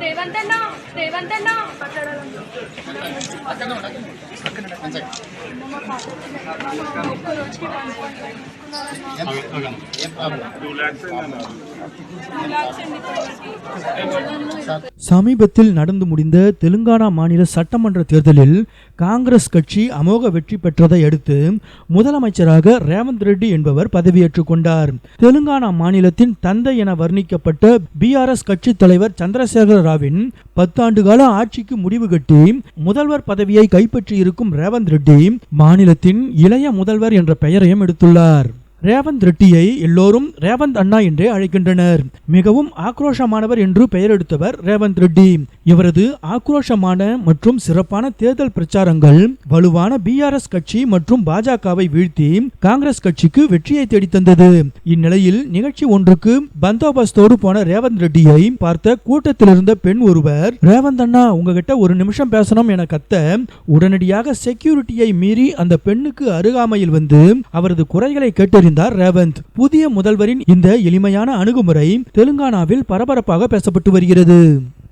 రేవంత్ అన్న టూ ల్యాక్స్ అండి சமீபத்தில் நடந்து முடிந்த தெலுங்கானா மாநில சட்டமன்ற தேர்தலில் காங்கிரஸ் கட்சி அமோக வெற்றி பெற்றதை அடுத்து முதலமைச்சராக ரேவந்த் ரெட்டி என்பவர் பதவியேற்றுக் கொண்டார். தெலுங்கானா மாநிலத்தின் தந்தை என வர்ணிக்கப்பட்ட பிஆர்எஸ் கட்சி தலைவர் சந்திரசேகர ராவின் பத்தாண்டு கால ஆட்சிக்கு முடிவு கட்டி முதல்வர் பதவியை கைப்பற்றியிருக்கும் ரேவந்த் ரெட்டி மாநிலத்தின் இளைய முதல்வர் என்ற பெயரையும் எடுத்துள்ளார். ரேவந்த் ரெட்டியை எல்லோரும் ரேவந்த் அண்ணா என்றே அழைக்கின்றனர். மிகவும் ஆக்ரோஷமானவர் என்று பெயர் எடுத்தவர் ரேவந்த் ரெட்டி. இவரது ஆக்ரோஷமான மற்றும் சிறப்பான தேர்தல் பிரச்சாரங்கள் வலுவான பிஆர்எஸ் கட்சி மற்றும் பாஜகவை வீழ்த்தி காங்கிரஸ் கட்சிக்கு வெற்றியை தேடித்தந்தது. இந்நிலையில் நிகழ்ச்சி ஒன்றுக்கு பந்தோபஸ்தோடு போன ரேவந்த் ரெட்டியை பார்த்த கூட்டத்தில் இருந்த பெண் ஒருவர் ரேவந்த் அண்ணா உங்ககிட்ட ஒரு நிமிஷம் பேசணும் என கத்த உடனடியாக செக்யூரிட்டியை மீறி அந்த பெண்ணுக்கு அருகாமையில் வந்து அவரது குறைகளை கேட்டறிந்தார். ரேவந்த். புதிய முதல்வரின் இந்த எளிமையான அணுகுமுறை தெலுங்கானாவில் பரபரப்பாக பேசப்பட்டு வருகிறது.